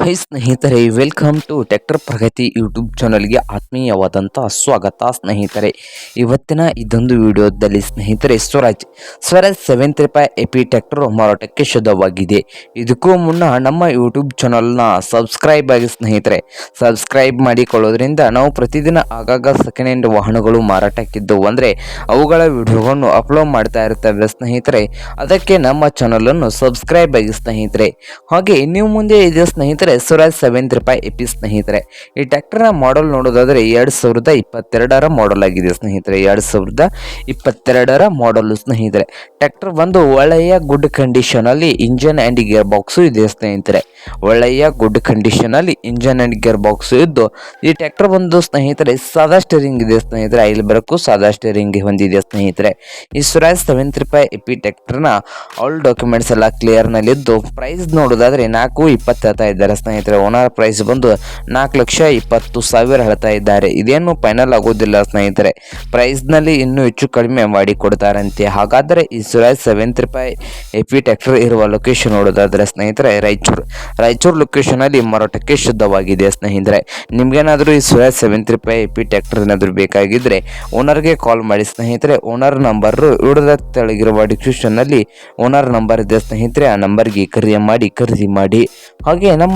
High ಸ್ನೇಹಿತರೆ, welcome to tractor Pragati YouTube ಚಾನಲ್ಗೆ ಆತ್ಮೀಯವಾದಂಥ ಸ್ವಾಗತ ಸ್ನೇಹಿತರೆ. ಇವತ್ತಿನ ಇದೊಂದು ವಿಡಿಯೋದಲ್ಲಿ ಸ್ನೇಹಿತರೆ, ಸ್ವರಾಜ್ ಸ್ವರಾಜ್ ಸೆವೆನ್ ರೂಪಾಯಿ ಎಪಿ ಟ್ಯಾಕ್ಟರ್ ಮಾರಾಟಕ್ಕೆ ಶುದ್ಧವಾಗಿದೆ. ಇದಕ್ಕೂ ಮುನ್ನ ನಮ್ಮ ಯೂಟ್ಯೂಬ್ ಚಾನಲ್ನ ಸಬ್ಸ್ಕ್ರೈಬ್ ಆಗಿ ಸ್ನೇಹಿತರೆ, ಸಬ್ಸ್ಕ್ರೈಬ್ ಮಾಡಿಕೊಳ್ಳೋದ್ರಿಂದ ನಾವು ಪ್ರತಿದಿನ ಆಗಾಗ ಸೆಕೆಂಡ್ ಹ್ಯಾಂಡ್ ವಾಹನಗಳು ಮಾರಾಟಕ್ಕಿದ್ದವು. ಅಂದರೆ ಅವುಗಳ ವಿಡಿಯೋವನ್ನು ಅಪ್ಲೋಡ್ ಮಾಡ್ತಾ ಇರ್ತವೆ ಸ್ನೇಹಿತರೆ. ಅದಕ್ಕೆ ನಮ್ಮ ಚಾನಲನ್ನು ಸಬ್ಸ್ಕ್ರೈಬ್ ಆಗಿ ಸ್ನೇಹಿತರೆ. ಹಾಗೆ ನೀವು ಮುಂದೆ ಇದೆ ಸ್ನೇಹಿತರೆ ಸ್ವರಾಜ್ ಸೆವೆನ್ ರೂಪಾಯಿ ಎಪಿ ಸ್ನೇಹಿತರೆ. ಈ ಟ್ರ್ಯಾಕ್ಟರ್ನ ಮಾಡಲ್ ನೋಡೋದಾದ್ರೆ ಎರಡು ಸಾವಿರದ ಇಪ್ಪತ್ತೆರಡರ ಮಾಡಲ್ ಆಗಿದೆ ಸ್ನೇಹಿತರೆ. ಎರಡು ಸಾವಿರದ ಇಪ್ಪತ್ತೆರಡರ ಮಾಡಲ್ ಸ್ನೇಹಿತರೆ. ಟ್ರ್ಯಾಕ್ಟರ್ ಒಂದು ಒಳ್ಳೆಯ ಗುಡ್ ಕಂಡೀಷನ್ ಅಲ್ಲಿ ಇಂಜನ್ ಆ್ಯಂಡ್ ಗೇರ್ ಬಾಕ್ಸು ಇದೆ ಸ್ನೇಹಿತರೆ. ಒಳ್ಳೆಯ ಗುಡ್ ಕಂಡೀಷನ್ ಅಲ್ಲಿ ಇಂಜನ್ ಆ್ಯಂಡ್ ಗೇರ್ ಬಾಕ್ಸ್ ಇದ್ದು, ಈ ಟ್ರ್ಯಾಕ್ಟರ್ ಬಂದು ಸ್ನೇಹಿತರೆ, ಸಾದಾ ಸ್ಟೇರಿಂಗ್ ಇದೆ ಸ್ನೇಹಿತರೆ. ಐಲ್ ಬರಕ್ಕೂ ಸಾದಾ ಸ್ಟೇರಿಂಗ್ ಹೊಂದಿದೆ ಸ್ನೇಹಿತರೆ. ಈ ಸುರಾಜ್ ಸೆವೆನ್ ಎಪಿ ಟ್ರ್ಯಾಕ್ಟರ್ನ ಆಲ್ ಡಾಕ್ಯುಮೆಂಟ್ಸ್ ಎಲ್ಲ ಕ್ಲಿಯರ್ ನಲ್ಲಿದ್ದು ಪ್ರೈಸ್ ನೋಡೋದಾದ್ರೆ ನಾಲ್ಕು ಇಪ್ಪತ್ತು ಇದ್ದಾರೆ ಸ್ನೇಹಿತರೆ ಓನರ್ ಪ್ರೈಸ್ ಬಂದು ನಾಲ್ಕು ಲಕ್ಷ ಇಪ್ಪತ್ತು ಸಾವಿರ ಹೇಳ್ತಾ ಇದ್ದಾರೆ. ಇದೇನು ಫೈನಲ್ ಆಗೋದಿಲ್ಲ ಸ್ನೇಹಿತರೆ. ಪ್ರೈಸ್ನಲ್ಲಿ ಇನ್ನೂ ಹೆಚ್ಚು ಕಡಿಮೆ ಮಾಡಿ ಕೊಡ್ತಾರಂತೆ. ಹಾಗಾದರೆ ಈ Swaraj seven A AP tractor ಇರುವ ಲೊಕೇಶನ್ ನೋಡೋದಾದ್ರೆ ಸ್ನೇಹಿತರೆ, ರಾಯಚೂರು. ರಾಯಚೂರು ಲೊಕೇಶನಲ್ಲಿ ಮಾರಾಟಕ್ಕೆ ಶುದ್ಧವಾಗಿದೆ ಸ್ನೇಹಿತರೆ. ನಿಮಗೇನಾದರೂ ಈ ಸುರಾಜ್ ಸೆವೆನ್ ರೂಪಾಯಿ ಎಪಿ ಟ್ಯಾಕ್ಟರ್ ಏನಾದರೂ ಬೇಕಾಗಿದ್ದರೆ ಓನರ್ಗೆ ಕಾಲ್ ಮಾಡಿ ಸ್ನೇಹಿತರೆ. ಓನರ್ ನಂಬರು ಇಡದ ತೆಳಗಿರುವ ಡಿಸ್ಕ್ರಿಪ್ಷನ್ನಲ್ಲಿ ಓನರ್ ನಂಬರ್ ಇದೆ ಸ್ನೇಹಿತರೆ. ಆ ನಂಬರ್ಗೆ ಕರೆ ಮಾಡಿ, ಖರೀದಿ ಮಾಡಿ. ಹಾಗೆ ನಮ್ಮ